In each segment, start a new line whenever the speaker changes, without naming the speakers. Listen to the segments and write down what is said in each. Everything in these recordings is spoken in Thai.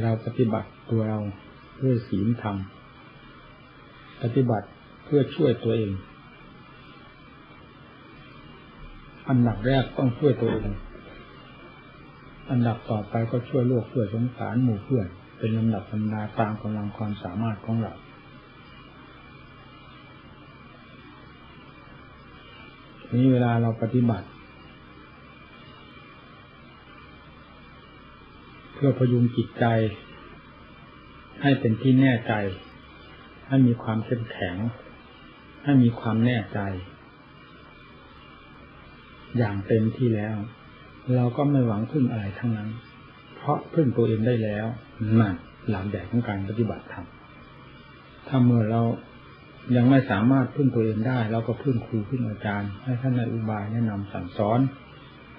เราปฏิบัติตัวเราด้วยศีลธรรม ปฏิบัติเพื่อช่วยตัวเอง อันดับแรกต้องช่วยตัวเอง อันดับต่อไปก็ช่วยโลกช่วยสงสารหมู่เพื่อน เป็นลำดับลำดาตามกำลังความสามารถของเรานี้เวลาเราปฏิบัติ พื่อพยุงจิตใจ ให้เป็นที่แน่ใจ ให้มีความเข้มแข็ง ให้มีความแน่ใจ อย่างเต็มที่แล้ว เราก็ไม่หวังพึ่งอะไรทั้งนั้น เพราะพึ่งตัวเองได้แล้วนั่นหลักแบบของการปฏิบัติธรรมถ้าเมื่อเรายังไม่สามารถพึ่งตัวเองได้ เราก็พึ่งครูพึ่งอาจารย์ ให้ท่านในอุบายแนะนำสั่งสอน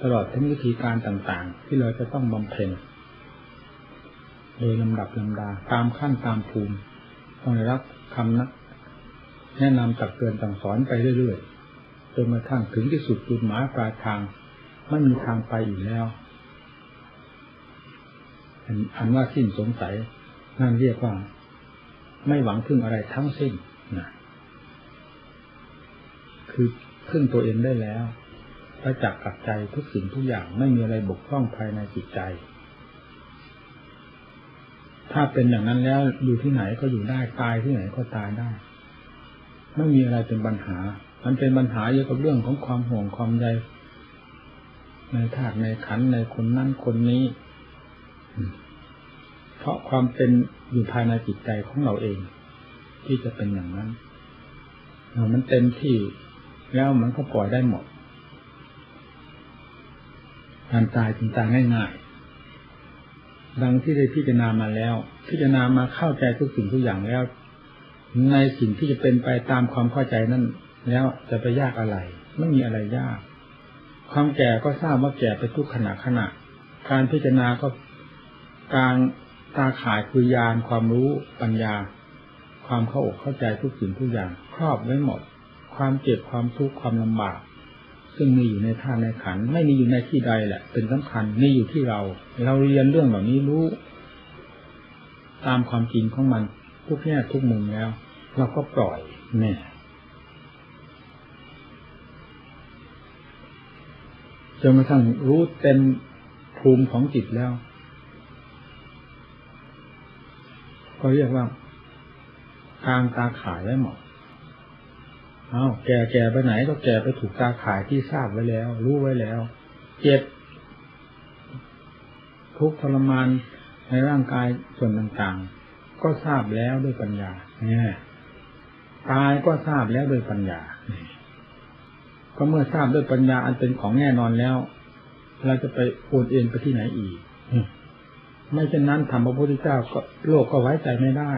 ตลอดทั้งวิธีการต่างๆ ที่เราจะต้องบำเพ็ญ โดยลำดับลำดา ตามขั้นตามภูมิต้องได้รับคำนักแนะนำตักเตือนสั่งสอนไปเรื่อยๆจนกระทั่งถึงที่สุดจุดหมายปลายทางไม่มีทางไปอีกแล้วอันว่าสิ้นสงสัยนั่นเรียกว่า ไม่หวังพึ่งอะไรทั้งสิ้นนะคือพึ่งตัวเองได้แล้วประจักษ์กับใจทุกสิ่งทุกอย่างไม่มีอะไรบกพร่องภายในจิตใจ ถ้าเป็นอย่างนั้นแล้วอยู่ที่ไหนก็อยู่ได้ตายที่ไหนก็ตายได้ ไม่มีอะไรเป็นปัญหา มันเป็นปัญหาเกี่ยวกับเรื่องของความห่วงความใยในธาตุในขันในคนนั้นคนนี้ เพราะความเป็นอยู่ภายในจิตใจของเราเอง ที่จะเป็นอย่างนั้นมันเต็มที่แล้วมันก็ปล่อยได้หมดการตายจึงตายง่ายๆ ดังที่ได้พิจารณามาแล้ว พิจารณามาเข้าใจทุกสิ่งทุกอย่างแล้ว ในสิ่งที่จะเป็นไปตามความเข้าใจนั้น แล้วจะไปยากอะไร ไม่มีอะไรยาก ความแก่ก็ทราบว่าแก่ไปทุกขณะขณะ การพิจารณาก็การตาข่ายคือยานความรู้ปัญญา ความเข้าอกเข้าใจทุกสิ่งทุกอย่าง ครอบไว้หมด ความเจ็บความทุกข์ความลำบาก ซึ่งมีอยู่ในท่าในขันไม่มีอยู่ในที่ใดแหละ เป็นสำคัญมีอยู่ที่เรา เราเรียนเรื่องเหล่านี้รู้ ตามความจริงของมันทุกแง่ทุกมุมแล้ว เราก็ปล่อยเนี่ยจนกระทั่งรู้เต็มภูมิของจิตแล้ว ก็เรียกว่ากลางตาขายไว้หมด เอาแก่แก่ไปไหนก็แก่ไปถูกตาขายที่ทราบไว้แล้ว รู้ไว้แล้ว เจ็บ ทุกทรมานในร่างกายส่วนต่างๆ ก็ทราบแล้วด้วยปัญญาเนี่ยตายก็ทราบแล้วด้วยปัญญา ก็เมื่อทราบด้วยปัญญาอันเป็นของแน่นอนแล้ว เราจะไปโอนเอ็นไปที่ไหนอีก ไม่เช่นนั้นธรรมพระพุทธเจ้าก็โลกก็ไว้ใจไม่ได้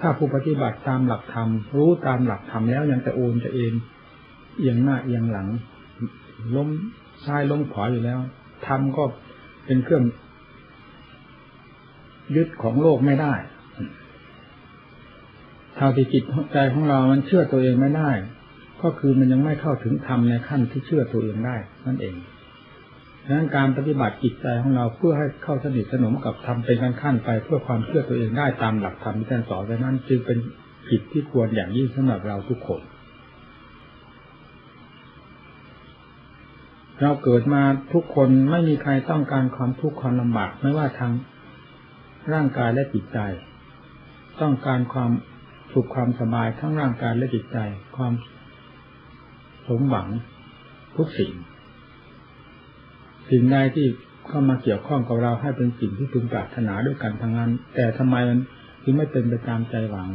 ถ้าผู้ปฏิบัติตามหลักธรรมรู้ตามหลักธรรมแล้วยังจะโอนจะเอ็นเอียงหน้าเอียงหลัง ล้มซ้ายล้มขวาอยู่แล้วธรรมก็เป็นเครื่องยึดของโลกไม่ได้เท่าที่จิตใจของเรา มันเชื่อตัวเองไม่ได้ ก็คือมันยังไม่เข้าถึงธรรมในขั้นที่เชื่อตัวเองได้นั่นเอง ดังนั้นการปฏิบัติจิตใจของเราเพื่อให้เข้าสนิทสนมกับธรรมเป็นขั้นขั้นไปเพื่อความเชื่อตัวเองได้ตามหลักธรรมที่ท่านสอนไว้นั้นจึงเป็นผิดที่ควรอย่างยิ่งสำหรับเราทุกคน เราเกิดมาทุกคนไม่มีใครต้องการความทุกข์ความลำบากไม่ว่าทางร่างกายและจิตใจ ต้องการความสุขความสบายทั้งร่างกายและจิตใจ ความสมหวังทุกสิ่ง สิ่งใดที่เข้ามาเกี่ยวข้องกับเราให้เป็นสิ่งที่พึงปรารถนาด้วยกันทั้งนั้น แต่ทำไมมันถึงไม่เป็นไปตามใจหวัง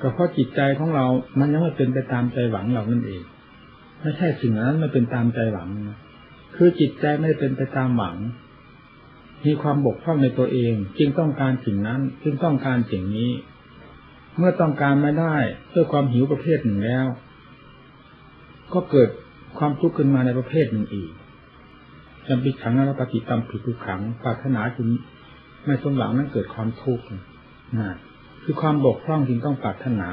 ก็เพราะจิตใจของเรา มันยังไม่เป็นไปตามใจหวังเรานั่นเอง ไม่ใช่สิ่งนั้นไม่เป็นตามใจหวังนะคือจิตใจไม่เป็นไปตามหวัง มีความบกพร่องในตัวเอง จึงต้องการสิ่งนั้น จึงต้องการสิ่งนี้ เมื่อต้องการไม่ได้ด้วยความหิวประเภทหนึ่งแล้ว ก็เกิด ความทุกข์ขึ้นมาในประเภทหนึ่งอีกจำปิดขังนรปฏิตามผิดทุกขังปรารถนาจึงไม่สมหวังนั้นเกิดความทุกข์นะคือความบกพร่องจึงต้องปรารถนา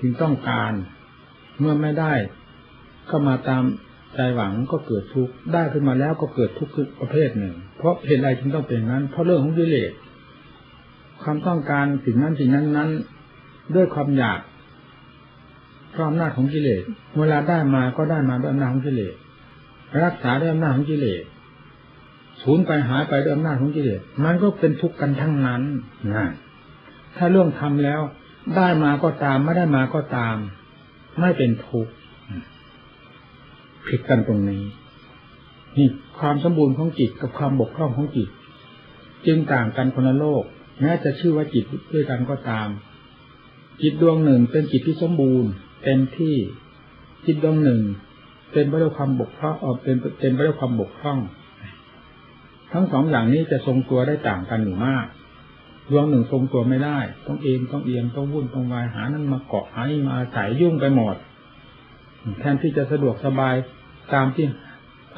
จึงต้องการเมื่อไม่ได้ก็มาตามใจหวังก็เกิดทุกข์ได้ขึ้นมาแล้วก็เกิดทุกข์ประเภทหนึ่ง เพราะเหตุอะไรจึงต้องเป็นนั้น เพราะเรื่องของกิเลสความต้องการสิ่งนั้นสิ่งนั้นนั้น ด้วยความอยาก ราะอำนาจของกิเลส เวลาได้มาก็ได้มาด้วยอำนาจของกิเลส รักษาด้วยอำนาจของกิเลสสูญไปหายไปด้วยอำนาจของกิเลส มันก็เป็นทุกข์กันทั้งนั้นนะถ้าเรื่องทำแล้ว ได้มาก็ตามไม่ได้มาก็ตาม ไม่เป็นทุกข์ผิดกันตรงนี้ นี่ความสมบูรณ์ของจิตกับความบกพร่องของจิต จึงต่างกันคนละโลกแม้จะชื่อว่าจิตด้วยกันก็ตาม จิตดวงหนึ่งเป็นจิตที่สมบูรณ์ เต็มที่จิตดวงหนึ่งเป็นไปด้วยความบกพร่องเป็นเป็นไปด้วยความบกพร่อง ทั้งสองอย่างนี้จะทรงตัวได้ต่างกันอยู่มากดวงหนึ่งทรงตัวไม่ได้ ต้องเอ็นต้องเอียงต้องวุ่นต้องวายหานั้นมาเกาะหานี่มาอาศัยยุ่งไปหมดแทนที่จะสะดวกสบายตามที่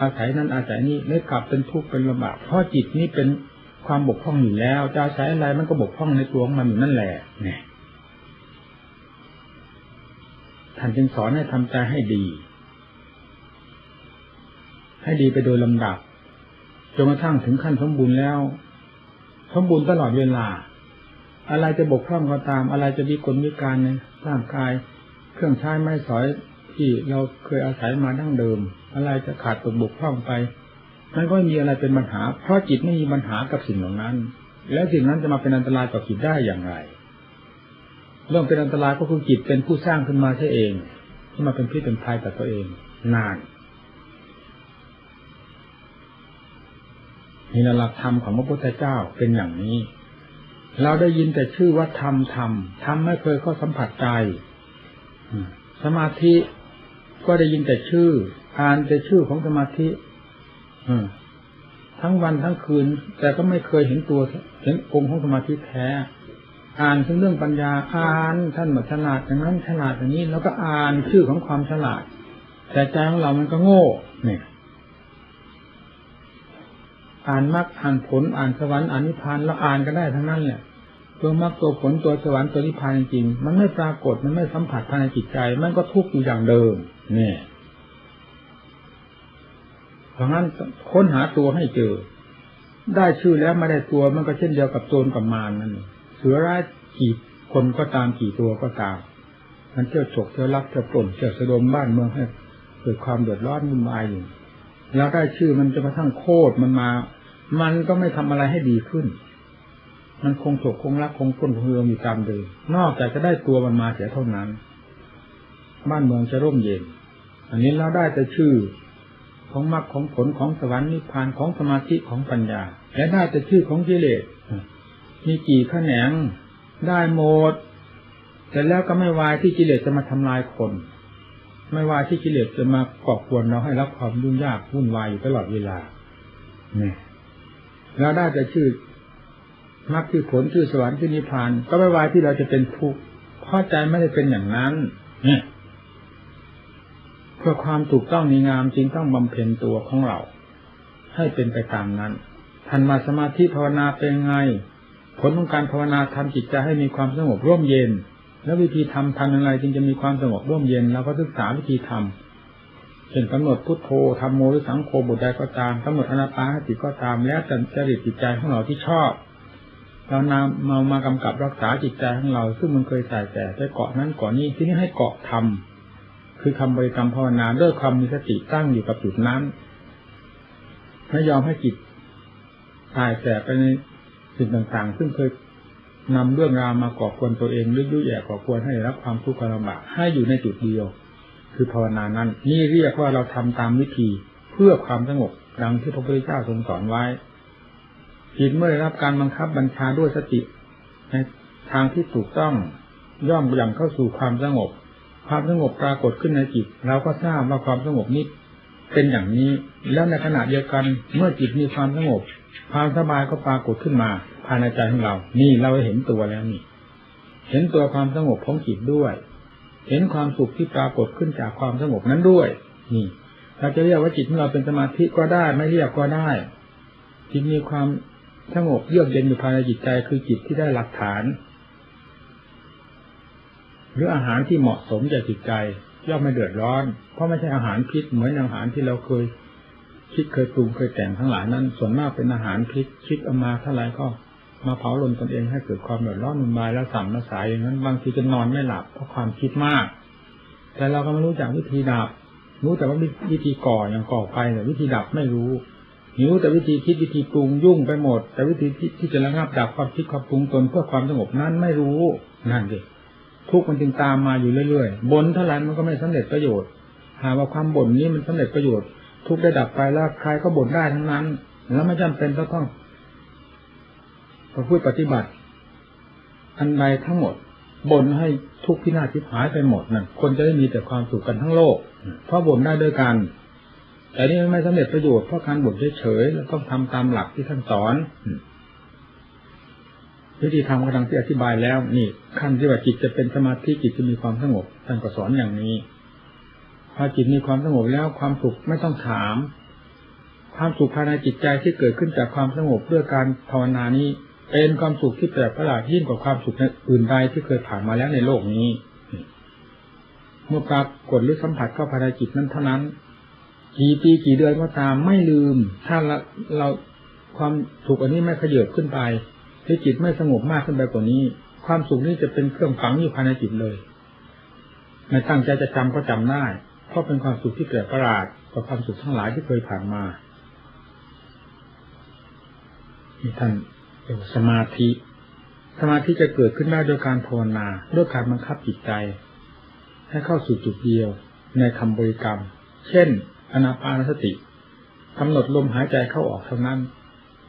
อาศัยนั้นอาศัยนี้ไม่กลับเป็นทุกข์เป็นลำบากเพราะจิตนี้เป็นความบกพร่องอยู่แล้วจะอาศัยอะไรมันก็บกพร่องในตัวของมันอยู่นั่นแหละเนี่ย ท่านจึงสอนให้ทำใจให้ดี ให้ดีไปโดยลำดับจนกระทั่งถึงขั้นสมบูรณ์แล้ว สมบูรณ์ตลอดเวลา อะไรจะบกพร่องก็ตาม อะไรจะมีกลวิการในร่างกาย เครื่องใช้ไม้สอยที่เราเคยอาศัยมาดั้งเดิม อะไรจะขาดตกบกพร่องไปมันก็ไม่มีอะไรเป็นปัญหา เพราะจิตไม่มีปัญหากับสิ่งเหล่านั้น แล้วสิ่งนั้นจะมาเป็นอันตรายต่อจิตได้อย่างไร เรื่องเป็นอันตรายก็คือจิตเป็นผู้สร้างขึ้นมาใช่เอง ที่มาเป็นพิษเป็นภัยต่อตัวเองนานนี่หลักธรรมของพระพุทธเจ้าเป็นอย่างนี้ เราได้ยินแต่ชื่อว่าธรรมธรรมธรรมไม่เคยเข้าสัมผัสใจสมาธิก็ได้ยินแต่ชื่อ อ่านแต่ชื่อของสมาธิทั้งวันทั้งคืน แต่ก็ไม่เคยเห็นตัวเห็นองค์ของสมาธิแท้ อ่านถึงเรื่องปัญญาอ่านท่านหมดฉลาดอย่างนั้นฉลาดอย่างนี้ แล้วก็อ่านชื่อของความฉลาด แต่ใจของเรามันก็โง่เนี่ยอ่านมรรคอ่านผลอ่านสวรรค์อ่านนิพพานเราอ่านก็ได้ทั้งนั้นแหละตัวมรรคตัวผลตัวสวรรค์ตัวนิพพานจริงมันไม่ปรากฏมันไม่สัมผัสภายในจิตใจ มันก็ทุกข์อยู่อย่างเดิมเนี่ยเพราะงั้นค้นหาตัวให้เจอ ได้ชื่อแล้วไม่ได้ตัวมันก็เช่นเดียวกับโจรกับมารนั่นเสือร้ายกี่คนก็ตามกี่ตัวก็ตาม มันเที่ยวฉกเที่ยวลักเที่ยวปล้นเที่ยวสะดมบ้านเมืองให้เกิดความเดือดร้อนวุ่นวายอยู่แล้วได้ชื่อมันจะมาทั้งโคตรมันมา มันก็ไม่ทำอะไรให้ดีขึ้น มันคงฉกคงรักคงปล้นคงเรืองอยู่ตามเดิมนอกจากจะได้ตัวมันมาเสียเท่านั้น บ้านเมืองจะร่มเย็น อันนี้เราได้แต่ชื่อของมรรคของผลของสวรรค์นิพพานของสมาธิของปัญญา และได้แต่ชื่อของกิเลส มีกี่ขแขนงได้หมดแต่แล้วก็ไม่วายที่กิเลสจะมาทำลายคน ไม่วายที่กิเลสจะมาก่อกวนเราให้รับความยุ่งยากวุ่นวายอยู่ตลอดเวลาเนี่ยเราได้แต่ชื่อมรรคชื่อผลชื่อสวรรค์ชื่อนิพพาน ก็ไม่วายที่เราจะเป็นทุกข์เพราะใจไม่ได้เป็นอย่างนั้นเนี่ยเพื่อความถูกต้องมีงามจริงต้องบำเพ็ญตัวของเรา ให้เป็นไปตามนั้นทันมาสมาธิภาวนาเป็นไง ผลของการภาวนาทำจิตใจให้มีความสงบร่มเย็น แล้ววิธีทำทำอย่างไรจึงจะมีความสงบร่มเย็นเราก็ศึกษาวิธีทำเช่นกำหนดพุทโธทำโมหรือสังโฆบุตรใดก็ตามกำหนดอนาปาสติก็ตาม แล้วแต่จริตจิตใจของเราที่ชอบเรานำเมามากำกับรักษาจิตใจของเรา ซึ่งมันเคยใส่แต่ไปเกาะนั้นเกาะนี้ที่นี่ให้เกาะทำคือคำบริกรรมภาวนาด้วยความมีสติตั้งอยู่กับจุดนั้นไม่ยอมให้จิตตายแต่ไปใน สิ่งต่างๆ ซึ่งเคยนำเรื่องราวมาก่อควรตัวเองหรือยุ่ยแย่ก่อควรให้รับความทุกข์ความลำบากให้อยู่ในจุดเดียว คือภาวนานั้น นี่เรียกว่าเราทำตามวิธีเพื่อความสงบดังที่พระพุทธเจ้าทรงสอนไว้จิตเมื่อได้รับการบังคับบัญชาด้วยสติในทางที่ถูกต้องย่อมย่งเข้าสู่ความสงบ ความสงบปรากฏขึ้นในจิตเราก็ทราบว่าความสงบนี้เป็นอย่างนี้ แล้วในขณะเดียวกันเมื่อจิตมีความสงบ ความสบายก็ปรากฏขึ้นมาภายในใจของเรา นี่เราเห็นตัวแล้วนี่ เห็นตัวความสงบของจิตด้วย เห็นความสุขที่ปรากฏขึ้นจากความสงบนั้นด้วย นี่ เราจะเรียกว่าจิตของเราเป็นสมาธิก็ได้ ไม่เรียกก็ได้ จิตมีความสงบเยือกเย็นอยู่ภายในจิตใจคือจิตที่ได้หลักฐาน หรืออาหารที่เหมาะสมแก่จิตใจย่อมไม่เดือดร้อน เพราะไม่ใช่อาหารพิษเหมือนอาหารที่เราเคย คิดเคยปรุงเคยแต่งทั้งหลายนั้น ส่วนมากเป็นอาหารพิษคิดเอามาเท่าไรก็มาเผาลนตนเองให้เกิดความเดือดร้อนมุนบายแล้วสั่งมาสายอย่างนั้น บางทีจะนอนไม่หลับเพราะความคิดมาก แต่เราก็ไม่รู้จักวิธีดับ รู้แต่ว่าวิธีก่ออย่างก่อไฟแต่วิธีดับไม่รู้หิวแต่วิธีคิดวิธีปรุงยุ่งไปหมด แต่วิธีที่จะระงับดับความคิดความปรุงตนเพื่อความสงบนั้นไม่รู้นั่นดิทุกมันจึงตามมาอยู่เรื่อยๆบนเท่าไรมันก็ไม่สำเร็จประโยชน์ หากว่าความบ่นนี้มันสำเร็จประโยชน์ ทุกข์ได้ดับไปแล้วใครก็บ่นได้ทั้งนั้น แล้วไม่จำเป็นต้องประพฤติปฏิบัติ อันใดทั้งหมดบ่นให้ทุกข์พินาทิพหายไปหมดนั่นคนจะได้มีแต่ความสุขกันทั้งโลก เพราะบ่นได้ด้วยกัน แต่นี่ไม่สำเร็จประโยชน์เพราะการบ่นเฉยๆแล้วต้องทำตามหลักที่ท่านสอนวิธีทำกำลังที่อธิบายแล้ว นี่ขั้นที่ว่าจิตจะเป็นสมาธิจิตจะมีความสงบท่านก็สอนอย่างนี้ อจิตมีความสงบแล้วความสุขไม่ต้องถาม ความสุขภายในจิตใจที่เกิดขึ้นจากความสงบด้วยการภาวนานี้ เป็นความสุขที่แปลกประหลาดยิ่งกว่าความสุขอื่นใดที่เคยผ่านมาแล้วในโลกนี้ เมื่อปรากฏหรือสัมผัสเข้าภายในจิตนั้นเท่านั้นกี่ปีกี่เดือนก็ตามไม่ลืม ถ้าเราความสุขอันนี้ไม่ขยับขึ้นไปที่จิตไม่สงบมากขึ้นไปกว่านี้ ความสุขนี้จะเป็นเครื่องฝังอยู่ภายในจิตเลย ไม่ตั้งใจจะจำก็จำได้ เพราะเป็นความสุขที่แปลกประหลาดกว่าความสุขทั้งหลายที่เคยผ่านมานี่ท่านเรียกสมาธิ สมาธิจะเกิดขึ้นได้โดยการภาวนาด้วยการบังคับจิตใจ ให้เข้าสู่จุดเดียวในคำบริกรรม เช่น อนาปานสติกำหนดลมหายใจเข้าออกเท่านั้น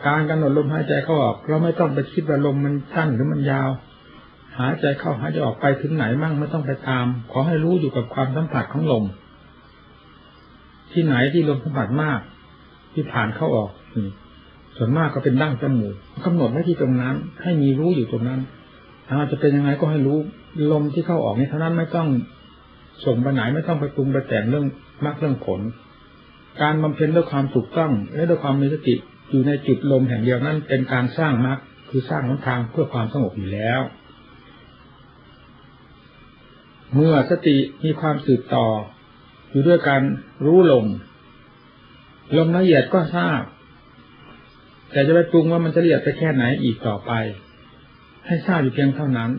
การกำหนดลมหายใจเข้าออก เราไม่ต้องไปคิดว่าลมมันสั้นหรือมันยาว หายใจเข้าหายใจออกไปถึงไหนมั่งไม่ต้องไปตาม ขอให้รู้อยู่กับความสัมผัสของลม ที่ไหนที่ลมสัมผัสมาก ที่ผ่านเข้าออกส่วนมากก็เป็นดั้งจมูกกำหนดไว้ที่ตรงนั้น ให้มีรู้อยู่ตรงนั้นอาจจะเป็นยังไงก็ให้รู้ลมที่เข้าออกนี้เท่านั้นไม่ต้องส่งไปไหนไม่ต้องไปปรุงไปแต่งเรื่องมากเรื่องผล การบำเพ็ญด้วยความถูกต้องและด้วยความมีสติอยู่ในจุดลมแห่งเดียวนั้นเป็นการสร้างมรรคคือสร้างหนทางเพื่อความสงบอยู่แล้ว เมื่อสติมีความสืบต่อ อยู่ด้วยการรู้ลมลมละเอียดก็ทราบ แต่จะไปปรุงว่ามันจะละเอียดไปแค่ไหนอีกต่อไป ให้ทราบอยู่เพียงเท่านั้น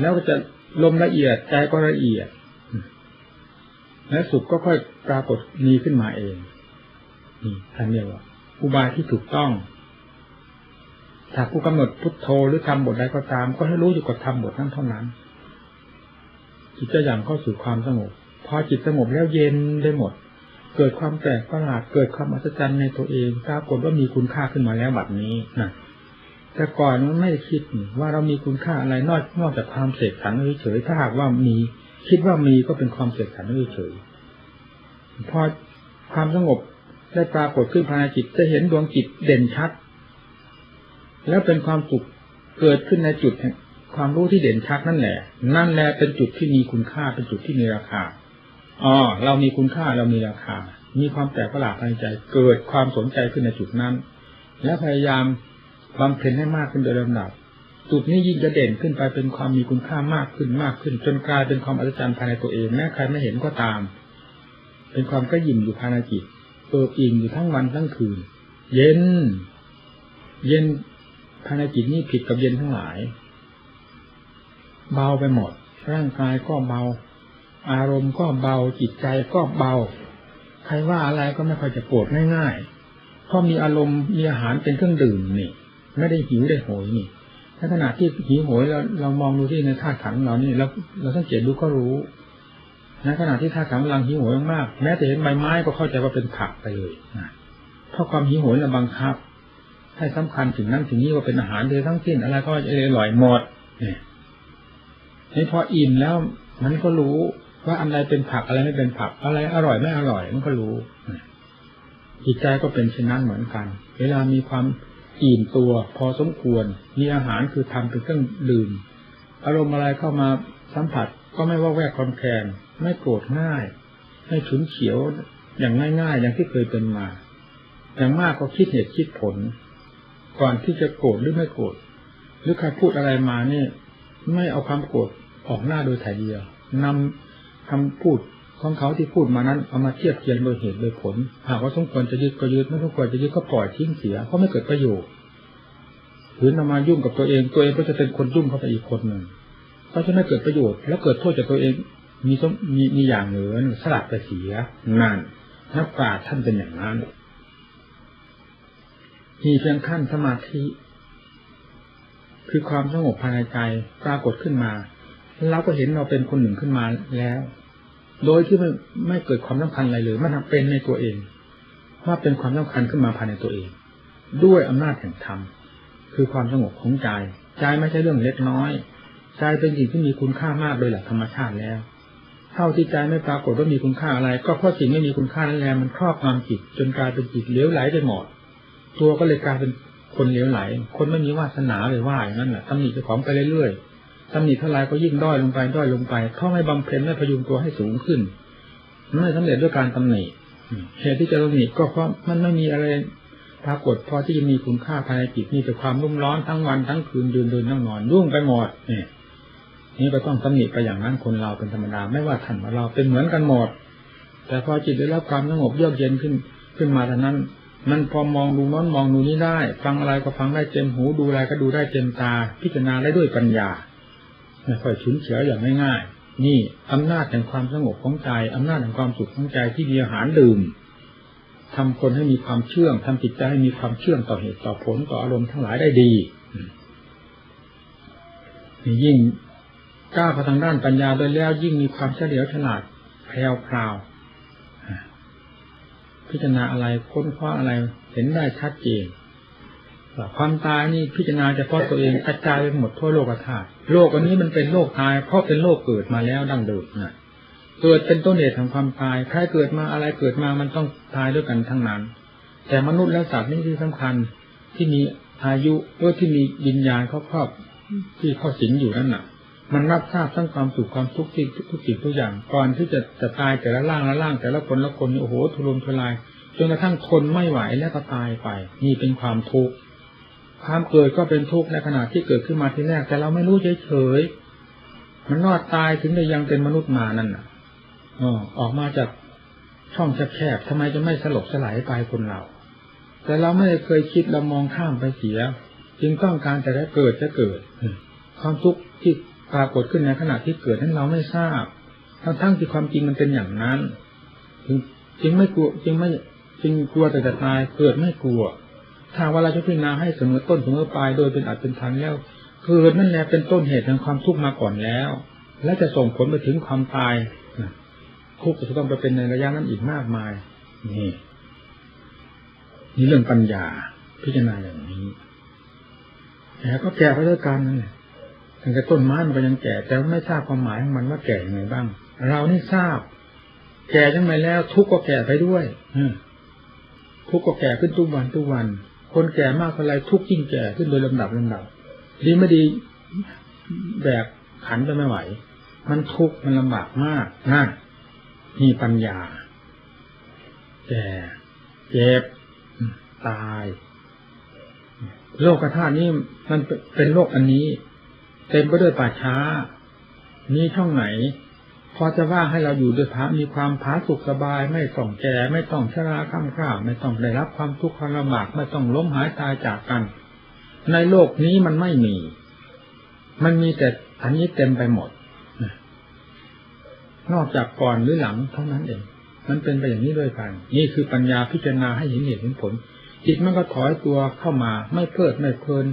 แล้วก็จะลมละเอียดใจก็ละเอียด และสุขก็ค่อยปรากฏมีขึ้นมาเองนี่ท่านเรียกว่าอุบายที่ถูกต้องถ้าผู้กำหนดพุทโธหรือทำบทใดก็ตาม ก็ให้รู้อยู่กับทำบทนั้นเท่านั้นจิตจะอย่างเข้าสู่ความสงบ พอจิตสงบแล้วเย็นได้หมด เกิดความแปลกประหลาดเกิดความอัศจรรย์ในตัวเองปรากฏว่ามีคุณค่าขึ้นมาแล้วบัดนี้นะแต่ก่อนมันไม่คิดว่าเรามีคุณค่าอะไรนอกนอกจากความเสกสรรเฉยถ้าหากว่ามี คิดว่ามีก็เป็นความเสกสรรเฉยพอความสงบได้ปรากฏขึ้นภายในจิตจะเห็นดวงจิตเด่นชัด แล้วเป็นความสุขเกิดขึ้นในจุดความรู้ที่เด่นชัดนั่นแหละ นั่นแหละเป็นจุดที่มีคุณค่าเป็นจุดที่มีราคา อ๋อเรามีคุณค่าเรามีราคา มีความแปลกประหลาดภายในใจ เกิดความสนใจขึ้นในจุดนั้น และพยายามบำเพ็ญให้มากขึ้นโดยลำดับจุดนี้ยิ่งจะเด่นขึ้นไปเป็นความมีคุณค่ามากขึ้นมากขึ้น จนกลายเป็นความอัศจรรย์ภายในตัวเองแม้ใครไม่เห็นก็ตาม เป็นความก็ยิ่มอยู่ภายในจิตเอิบอิ่มอยู่ทั้งวันทั้งคืน เย็น เย็นภายในจิตนี่ผิดกับเย็นทั้งหลาย เบาไปหมด ร่างกายก็เบา อารมณ์ก็เบาจิตใจก็เบา ใครว่าอะไรก็ไม่ค่อยจะโกรธง่ายๆเพราะมีอารมณ์มีอาหารเป็นเครื่องดื่มนี่ ไม่ได้หิวได้โหยนี่ในขณะที่หิวโหยเราเรามองดูที่ในธาตุขันเรานี่เราเราสังเกตดูก็รู้ในขณะที่ธาตุขันกำลังหิวโหยมากแม้แต่เห็นใบไม้ก็เข้าใจว่าเป็นผักไปเลยนะเพราะความหิวโหยเราบังคับ ให้สำคัญถึงนั้นถึงนี้ว่าเป็นอาหารเดียทั้งสิ้นอะไรก็อร่อยหมดเนี่ยนี่พออิ่มแล้วมันก็รู้ ว่าอะไรเป็นผักอะไรไม่เป็นผักอะไรอร่อยไม่อร่อยมันก็รู้จิตใจก็เป็นเช่นนั้นเหมือนกัน เวลามีความอิ่มตัว พอสมควร มีอาหารคือทำเป็นเครื่องดื่ม อารมณ์อะไรเข้ามาสัมผัสก็ไม่ว่าแวกความแคนไม่โกรธง่าย ไม่ฉุนเฉียวอย่างง่ายๆ อย่างที่เคยเป็นมา อย่างมากก็คิดเหตุคิดผล ก่อนที่จะโกรธหรือไม่โกรธหรือใครพูดอะไรมานี่ ไม่เอาความโกรธออกหน้าโดยถ่ายเดียวนำ คำพูดของเขาที่พูดมานั้นเอามาเทียบเทียงโดยเหตุโดยผล หากว่าสมควรจะยึดก็ยึดไม่สมควรจะยึดก็ปล่อยทิ้งเสียเพราะไม่เกิดประโยชน์ถือนำมายุ่งกับตัวเองตัวเองก็จะเป็นคนยุ่งเข้าไปอีกคนหนึ่งก็จะไม่เกิดประโยชน์ แล้วเกิดโทษจากตัวเองมีสมมีมีอย่างเหนือสลับไปเสียนั่นนักปราชญ์ท่านเป็นอย่างนั้นมีเพียงขั้นสมาธิ คือความสงบภายในใจปรากฏขึ้นมา เราก็เห็นเราเป็นคนหนึ่งขึ้นมาแล้ว โดยที่ไม่ไม่เกิดความสำคัญอะไรเลยมันเป็นในตัวเอง ว่าเป็นความสำคัญขึ้นมาภายในตัวเอง ด้วยอำนาจแห่งธรรมคือความสงบของใจใจไม่ใช่เรื่องเล็กน้อยใจเป็นสิ่งที่มีคุณค่ามากโดยหลักธรรมชาติแล้วเท่าที่ใจไม่ปรากฏว่ามีคุณค่าอะไร ก็เพราะสิ่งไม่มีคุณค่านั่นแหละมันครอบงำจิตจนกลายเป็นจิตเลี้ยวไหลไปหมดตัวก็เลยกลายเป็นคนเลี้ยวไหล คนไม่มีวาสนาเลยว่าอย่างนั้นแหละตำหนิเจ้าของไปเรื่อยๆ ตำหนิเท่าไรก็ยิ่งด้อยลงไปด้อยลงไป เพราะไม่บำเพ็ญไม่พยุงตัวให้สูงขึ้นไม่สำเร็จด้วยการตำหนิเหตุที่จะตำหนิก็เพราะมันไม่มีอะไรปรากฏพอที่จะมีคุณค่าภายในจิตมีแต่ความรุ่มร้อนทั้งวันทั้งคืนยืนเดินนั่งนอนรุ่งไปหมดเนี่ยนี่ก็ต้องตำหนิไปอย่างนั้นคนเราเป็นธรรมดาไม่ว่าท่านว่าเราเป็นเหมือนกันหมด แต่พอจิตได้รับความสงบเยือกเย็นขึ้นขึ้นมาเท่านั้น มันพอมองดูน้อนมองดูนี้ได้ ฟังอะไรก็ฟังได้เต็มหูดูอะไรก็ดูได้เต็มตา พิจารณาได้ด้วยปัญญา ไม่ค่อยฉุนเฉียวอย่างง่ายๆนี่อำนาจแห่งความสงบของใจอำนาจแห่งความสุขของใจที่มีอาหารดื่มทำคนให้มีความเชื่องทำจิตใจให้มีความเชื่องต่อเหตุต่อผลต่ออารมณ์ทั้งหลายได้ดียิ่งกล้าพทางด้านปัญญาโดยแล้ว ยิ่งมีความเฉลียวฉลาดแพรวพราวพิจารณาอะไรค้นคว้าอะไรเห็นได้ชัดเจน ความตายนี่พิจารณาเฉพาะตัวเองกระจายไปหมดทั่วโลกธาตุโลกอันนี้มันเป็นโลกตาย เพราะเป็นโลกเกิดมาแล้วดั้งเดิมนะเกิดเป็นต้นเหตุของความตายใครเกิดมาอะไรเกิดมามันต้องตายด้วยกันทั้งนั้น แต่มนุษย์และสัตว์นี่ที่สำคัญที่มีอายุเออที่มีวิญญาณเขาครอบที่เข้าสิงอยู่นั่นน่ะ มันรับทราบทั้งความสุขความทุกข์ที่ทุกสิ่งทุกอย่าง ก่อนที่จะจะตายแต่ละร่างละร่างแต่ละคนละคนโอ้โหทุรนทุรายจนกระทั่งทนไม่ไหวแล้วก็ตายไป นี่เป็นความทุกข์ ความเกิดก็เป็นทุกข์ในขณะที่เกิดขึ้นมาทีแรก แต่เราไม่รู้เฉยๆมันนอดตายถึงได้ยังเป็นมนุษย์มานั่นน่ะออออกมาจากช่องแคบๆทำไมจะไม่สลบสลายไปคนเรา แต่เราไม่เคยคิดเรามองข้ามไปเสีย จึงต้องการแต่ละเกิดจะเกิดความทุกข์ที่ปรากฏขึ้นในขณะที่เกิดนั้นเราไม่ทราบ ทั้งๆที่ความจริงมันเป็นอย่างนั้น จึงจึงไม่กลัวจึงไม่จึงกลัวแต่จะตายเกิดไม่กลัว ถ้าว่าเราจะพิจารณาให้เสมอต้นเสมอปลายโดยเป็นอัดเป็นทางแล้วเกิดนั่นแหละเป็นต้นเหตุแห่งความทุกข์มาก่อนแล้ว และจะส่งผลไปถึงความตายทุกข์จะต้องไปเป็นในระยะนั้นอีกมากมาย นี่นี่เรื่องปัญญาพิจารณาอย่างนี้แต่ก็แก่ไปด้วยกันนั่นแหละถึงแต่ต้นไม้มันก็ยังแก่ แต่ไม่ทราบความหมายของมันว่าแก่ยังไงบ้าง เรานี่ทราบ แก่ยังไงแล้ว ทุกข์ก็แก่ไปด้วยทุกข์ก็แก่ขึ้นทุกวันทุกวัน คนแก่มากเท่าไรทุกข์ยิ่งแก่ขึ้นโดยลำดับลำดับดีไม่ดีแบกขันไปไม่ไหว มันทุกข์มันลำบากมากนะมีปัญญา แก่เจ็บตาย โลกธาตุนี้มันเป็นโลกอันนี้ เต็มไปด้วยป่าช้ามีช่องไหน พอจะว่าให้เราอยู่ด้วยพระมีความผาสุกสบาย ไม่ต้องแก่ไม่ต้องชราข้ามข้าไม่ต้องได้รับความทุกข์ความลำบากไม่ต้องล้มหายตายจากกัน ในโลกนี้มันไม่มี มันมีแต่อันนี้เต็มไปหมดนอกจากก่อนหรือหลังเท่านั้นเอง มันเป็นไปอย่างนี้ด้วยกัน นี่คือปัญญาพิจารณาให้เห็นเหตุเห็นผล จิตมันก็ถอยตัวเข้ามา ไม่เพลิดไม่เพลิน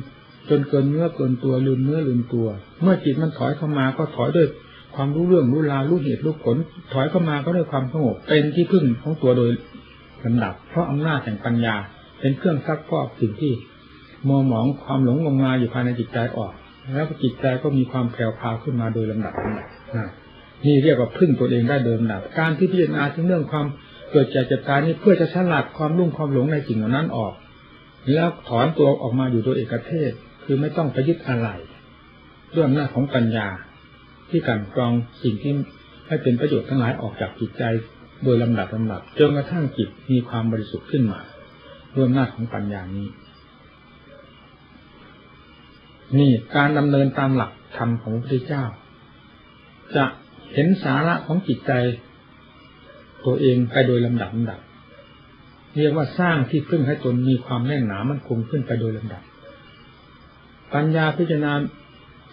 จนเกินเนื้อเกินตัวลืมเนื้อลืมตัว เมื่อจิตมันถอยเข้ามาก็ถอยด้วย ความรู้เรื่องรู้ราวรู้เหตุรู้ผล ถอยเข้ามาก็ด้วยความสงบเป็นที่พึ่งของตัวโดยลำดับ เพราะอำนาจแห่งปัญญา เป็นเครื่องซักฟอกสิ่งที่มัวหมองความหลงงมงายอยู่ภายในจิตใจออก แล้วจิตใจก็มีความแผ่วพาขึ้นมาโดยลำดับนะนี่เรียกว่าพึ่งตัวเองได้เดิมดับ การที่พิจารณาถึงเรื่องความเกิดแก่เจ็บตายนี่เพื่อจะฉลาดความรุ่งความหลงในสิ่งเหล่านั้นออก แล้วถอนตัวออกมาอยู่โดยเอกเทศคือไม่ต้องไปยึดอะไรด้วยอำนาจของปัญญา ที่กันกรองสิ่งที่ให้เป็นประโยชน์ทั้งหลายออกจากจิตใจ โดยลำดับลำดับจนกระทั่งจิตมีความบริสุทธิ์ขึ้นมาด้วยอำนาจของปัญญานี้ นี่การดำเนินตามหลักธรรมของพระพุทธเจ้า จะเห็นสาระของจิตใจ ตัวเองไปโดยลำดับลำดับ เรียกว่าสร้างที่พึ่งให้ตนมีความแน่นหนามันคงขึ้นไปโดยลำดับ ปัญญาพิจารณา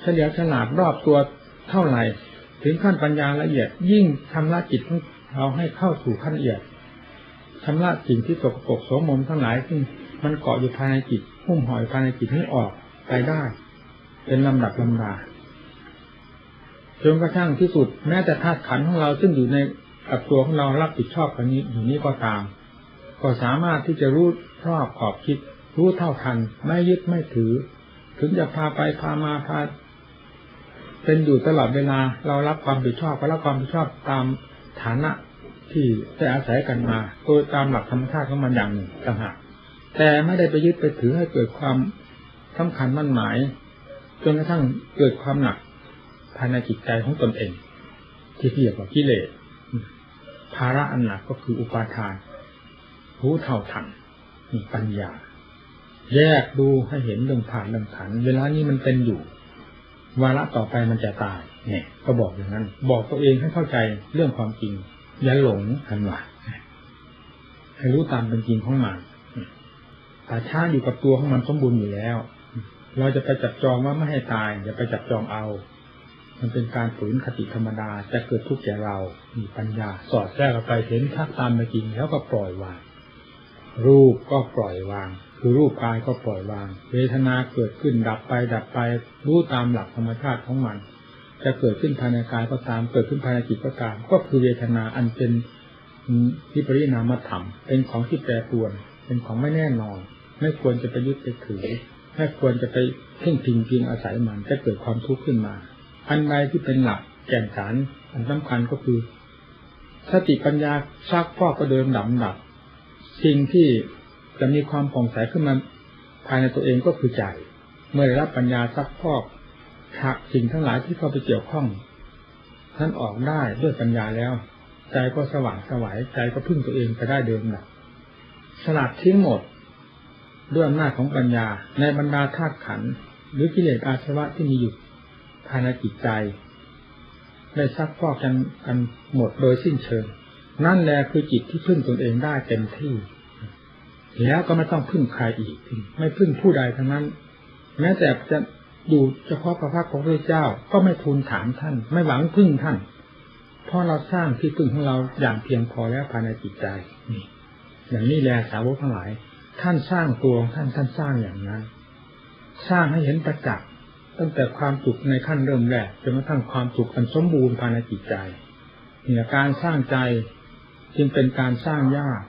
เฉลียวฉลาดรอบตัว เท่าไหร่ ถึงขั้นปัญญาละเอียด ยิ่งชำระจิตของเราให้เข้าสู่ขั้นละเอียดชำระสิ่งที่ตกปรกโสมมทั้งหลายซึ่งมันเกาะอยู่ภายในจิตหุ้มห่อยภายในจิตให้ออกไปได้ เป็นลำดับลำดาจนกระทั่งที่สุดแม้แต่ธาตุขันธ์ของเราซึ่งอยู่ในกับตัวของเรารับผิดชอบกันนี้อยู่นี้ก็ตาม ก็สามารถที่จะรู้รอบขอบคิด รู้เท่าทัน ไม่ยึดไม่ถือ ถึงจะพาไปพามาพา เป็นอยู่ตลอดเวลาเรารับความผิดชอบก็รับความผิดชอบตามฐานะที่ได้อาศัยกันมาโดยตามหลักธรรมชาติของมันอย่างหนึ่งต่างหากแต่ไม่ได้ไปยึดไปถือให้เกิดความสำคัญมั่นหมายจนกระทั่งเกิดความหนักภายในจิตใจของตนเอง ที่เรียกว่ากิเลสภาระอันหนักก็คืออุปาทานรู้เท่าทันมีปัญญา แยกดูให้เห็นเรื่องผ่านเรื่องขันเวลานี้มันเป็นอยู่ วาระต่อไปมันจะตายเนี่ย ก็บอกอย่างนั้น บอกตัวเองให้เข้าใจเรื่องความจริง อย่าหลงหันว่าให้รู้ตามเป็นจริงของมันป่าช้าอยู่กับตัวของมันสมบูรณ์อยู่แล้ว เราจะไปจับจองว่าไม่ให้ตาย อย่าไปจับจองเอา มันเป็นการฝืนคติธรรมดาจะเกิดทุกข์แก่เรา มีปัญญา สอดแทรกเข้าไปเห็นทักตามเป็นจริงแล้วก็ปล่อยวาง รูปก็ปล่อยวาง คือรูปกายก็ปล่อยวาง เวทนาเกิดขึ้นดับไปดับไปรู้ตามหลักธรรมชาติของมัน จะเกิดขึ้นภายในกายก็ตาม เกิดขึ้นภายในจิตก็ตาม ก็คือเวทนาอันเป็นที่ปรินามธรรมเป็นของที่แปรปรวน เป็นของไม่แน่นอน ไม่ควรจะไปยึดไปถือไม่ควรจะไปเพ่งพิงพิงอาศัยมันจะเกิดความทุกข์ขึ้นมา อันใดที่เป็นหลักแก่นสารอันสำคัญก็คือสติปัญญาซักฟอกก็เดินดับดับ สิ่งที่ จะมีความผ่องใสขึ้นมาภายในตัวเองก็คือใจ เมื่อได้รับปัญญาซักฟอกหักสิ่งทั้งหลายที่เข้าไปเกี่ยวข้อง ท่านออกได้ด้วยปัญญาแล้ว ใจก็สว่างสวายใจก็พึ่งตัวเองไปได้เดิมดับสลัดทิ้งหมดด้วยอำนาจของปัญญาในบรรดาธาตุขันธ์หรือกิเลสอาสวะที่มีอยู่ภายในจิตใจได้ซักฟอกกันกันหมดโดยสิ้นเชิง นั่นแหละคือจิตที่พึ่งตนเองได้เต็มที่ แล้วก็ไม่ต้องพึ่งใครอีก ไม่พึ่งผู้ใดทั้งนั้น แม้แต่จะอยู่เฉพาะพระพักของพระเจ้าก็ไม่ทูลถามท่าน ไม่หวังพึ่งท่าน เพราะเราสร้างที่พึ่งของเราอย่างเพียงพอแล้วภายในจิตใจนี่อย่างนี้แหละสาวกทั้งหลาย ท่านสร้างตัวของท่านท่านสร้างอย่างนั้น สร้างให้เห็นประจักษ์ตั้งแต่ความสุขในขั้นเริ่มแรกจนกระทั่งความสุขอันสมบูรณ์ภายในจิตใจเนี่ยการสร้างใจจึงเป็นการสร้างยาก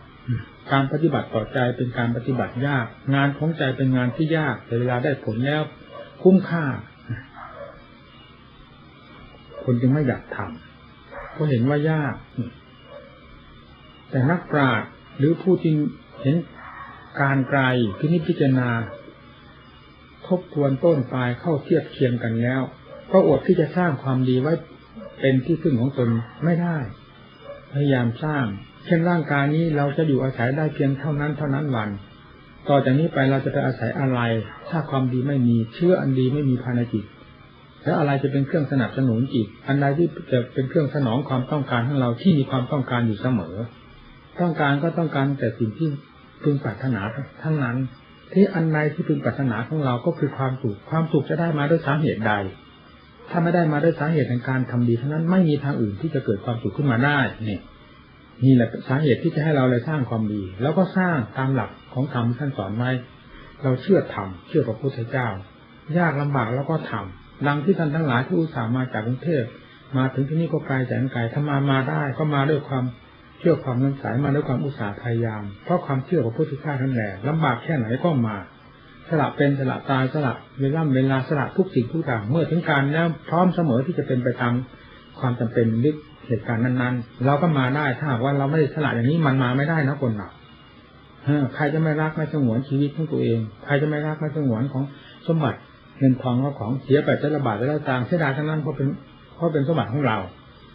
การปฏิบัติต่อใจเป็นการปฏิบัติยาก งานของใจเป็นงานที่ยากแต่เวลาได้ผลแล้วคุ้มค่า คนจึงไม่อยากทำเพราะเห็นว่ายาก แต่นักปราชญ์หรือผู้ที่เห็นการไกลพินิจพิจารณา ทบทวนต้นปลายเข้าเทียบเคียงกันแล้ว ก็อดที่จะสร้างความดีไว้เป็นที่พึ่งของตนไม่ได้ พยายามสร้างเช่นร่างกายนี้เราจะอยู่อาศัยได้เพียงเท่านั้นเท่านั้นวัน ต่อจากนี้ไปเราจะไปอาศัยอะไร ถ้าความดีไม่มีเชื่ออันดีไม่มีภายในจิตแล้วอะไรจะเป็นเครื่องสนับสนุนจิต อันใดที่จะเป็นเครื่องสนองความต้องการของเราที่มีความต้องการอยู่เสมอ ต้องการก็ต้องการแต่สิ่งที่พึงปรารถนาทั้งนั้น ที่อันใดที่พึงปรารถนาของเราก็คือความสุข ความสุขจะได้มาด้วยสาเหตุใด ถ้าไม่ได้มาด้วยสาเหตุแห่งการทำดีเท่านั้นไม่มีทางอื่นที่จะเกิดความสุขขึ้นมาได้เนี่ย นี่แหละสาเหตุที่จะให้เราเลยสร้างความดี แล้วก็สร้างตามหลักของธรรมท่านสอนไว้ เราเชื่อธรรมเชื่อพระพุทธเจ้า ยากลำบากแล้วก็ทำดังที่ท่านทั้งหลายที่อุตส่าห์มาจากกรุงเทพมาถึงที่นี่ก็กลแสนไกลถ้ามามาได้ ก็มาด้วยความเชื่อความน้ำใสมาด้วยความอุตสาห์พยายาม เพราะความเชื่อของพระพุทธเจ้านั่นแหละลำบากแค่ไหนก็มาสละเป็นสละตายสละเวลาเวลาสละทุกสิ่งทุกอย่างเมื่อถึงการแล้วพร้อมเสมอที่จะเป็นไปตามความจำเป็นลึก เหตุการณ์นั้นๆ เราก็มาได้ถ้าว่าเราไม่ได้สละอย่างนี้มันมาไม่ได้นะคนเราใครจะไม่รักไม่สงวนชีวิตของตัวเอง ใครจะไม่รักไม่สงวนของสมบัติเงินทองก็ของเสียไปจะระบาดแล้วต่างเสียดายทั้งนั้นเพราะเป็นเพราะเป็นสมบัติของเรา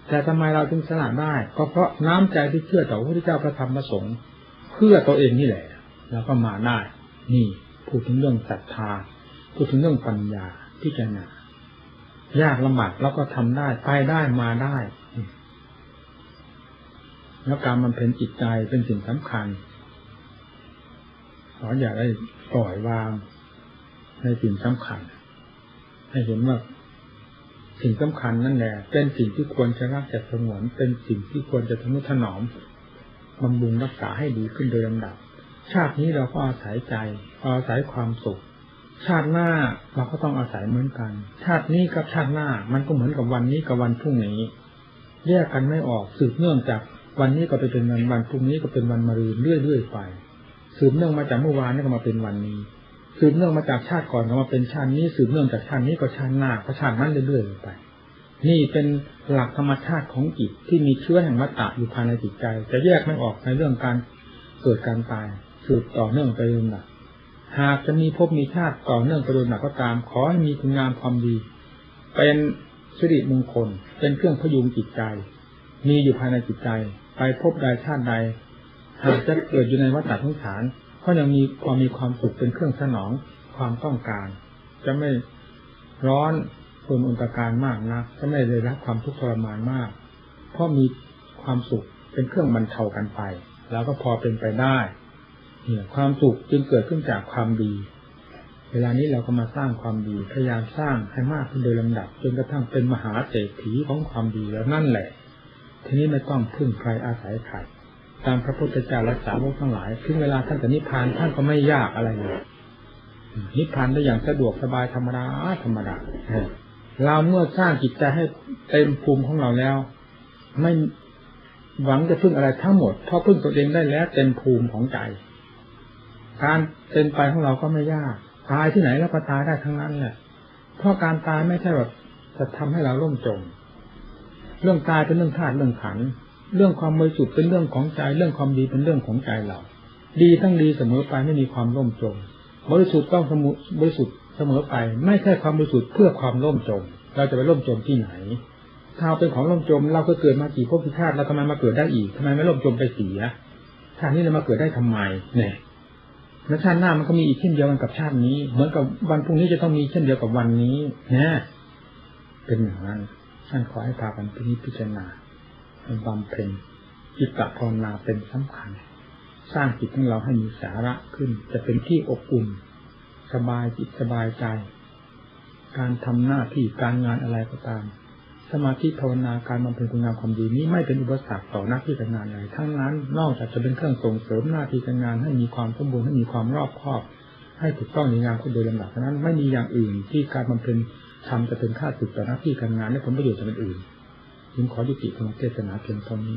แต่ทำไมเราจึงสละได้ ก็เพราะน้ำใจที่เชื่อต่อพระพุทธเจ้าพระธรรมพระสงฆ์เพื่อตัวเองนี่แหละเราก็มาได้ นี่พูดถึงเรื่องศรัทธาพูดถึงเรื่องปัญญาพิจารณายากลำบากเราก็ทำได้ไปได้มาได้ แล้วการมันเป็นจิตใจเป็นสิ่งสำคัญขออย่าได้ปล่อยวางในสิ่งสำคัญ ให้เห็นว่าสิ่งสำคัญนั่นแหละ เป็นสิ่งที่ควรจะรักจะสงวน เป็นสิ่งที่ควรจะทนุถนอมบำรุงรักษาให้ดีขึ้นโดยลำดับ ชาตินี้เราก็อาศัยใจ อาศัยความสุข ชาติหน้าเราก็ต้องอาศัยเหมือนกัน ชาตินี้กับชาติหน้ามันก็เหมือนกับวันนี้กับวันพรุ่งนี้ แยกกันไม่ออกสืบเนื่องจาก วันนี้ก็ไปเป็นวันวันพรุ่งนี้ก็เป็นวันมะรืนเรื่อยๆไป สืบเนื่องมาจากเมื่อวานนี่ก็มาเป็นวันนี้ สืบเนื่องมาจากชาติก่อนก็มาเป็นชาตินี้ สืบเนื่องจากชาตินี้ก็ชาติหน้าก็ชาตินั้นเรื่อยๆไป นี่เป็นหลักธรรมชาติของจิตที่มีเชื้อแห่งวัตตะอยู่ภายในจิตใจ จะแยกไม่ออกในเรื่องการเกิดการตาย สืบต่อเนื่องไปเรื่อยหากจะมีภพมีชาติต่อเนื่องไปโดยหนักก็ตาม ขอให้มีคุณงามความดี เป็นสิริมงคล เป็นเครื่องพยุงจิตใจ มีอยู่ภายในจิตใจ ไปพบใดชาติใดหากจะเกิดอยู่ในวัฏฏะสงสารก็ยังมีความมีความสุขเป็นเครื่องสนองความต้องการ จะไม่ร้อนทนอุนตการมากนะจะไม่ได้รับความทุกข์ทรมานมาก เพราะมีความสุขเป็นเครื่องบรรเทากันไป แล้วก็พอเป็นไปได้เนี่ยความสุขจึงเกิดขึ้นจากความดี เวลานี้เราก็มาสร้างความดีพยายามสร้างให้มากขึ้นโดยลำดับจนกระทั่งเป็นมหาเศรษฐีของความดีแล้วนั่นแหละ ทีนี้ไม่ต้องพึ่งใครอาศัยใครตามพระพุทธเจ้าและสาวกทั้งหลายถึงเวลาท่านจะนิพพานท่านก็ไม่ยากอะไรเลยนิพพานได้อย่างสะดวกสบายธรรมดาธรรมดาเราเมื่อสร้างจิตใจให้เต็มภูมิของเราแล้ว ไม่หวังจะพึ่งอะไรทั้งหมดเพราะพึ่งตัวเองได้แล้วเต็มภูมิของใจ การเป็นไปของเราก็ไม่ยากตายที่ไหนแล้วก็ตายได้ทั้งนั้นแหละเพราะการตายไม่ใช่แบบจะทำให้เราล่มจม เรื่องตายเป็นเรื่องธาตุเรื่องขัน เรื่องความบริสุทธิ์เป็นเรื่องของใจ เรื่องความดีเป็นเรื่องของใจเรา ดีทั้งดีเสมอไปไม่มีความล่มจม บริสุทธิ์ต้องสมุบริสุทธิ์เสมอไป ไม่ใช่ความบริสุทธิ์เพื่อความล่มจม เราจะไปล่มจมที่ไหน ถ้าเป็นของล่มจม เราก็เกิดมากี่ภพกี่ชาติเราทำไมมาเกิดได้อีกทำไมไม่ล่มจมไปเสียชาตินี้เรามาเกิดได้ทำไมเนี่ยแล้วชาติหน้ามันก็มีอีกเช่นเดียวกันกับชาตินี้ เหมือนกับวันพรุ่งนี้จะต้องมีเช่นเดียวกับวันนี้นะเป็นอย่างนั้น ท่านขอให้พากันพิจารณาบำเพ็ญจิตตภาวนาเป็นสำคัญ สร้างจิตของเราให้มีสาระขึ้น จะเป็นที่อบอุ่น สบายจิตสบายใจ การทำหน้าที่การงานอะไรก็ตาม สมาธิภาวนาการบำเพ็ญคุณงามความดีนี้ไม่เป็นอุปสรรคต่อหน้าที่การงานใดทั้งนั้น นอกจากจะเป็นเครื่องส่งเสริมหน้าที่การงานให้มีความสมบูรณ์ให้มีความรอบคอบ ให้ถูกต้องในงานคุณโดยลำดับเท่านั้นไม่มีอย่างอื่นที่การบำเพ็ญ ทำจะเป็นค่าสึกต่อหน้าที่การงานและผลประโยชน์จะเป็นอื่นจึงขอยุติธรรมเทศนาเพียงเท่านี้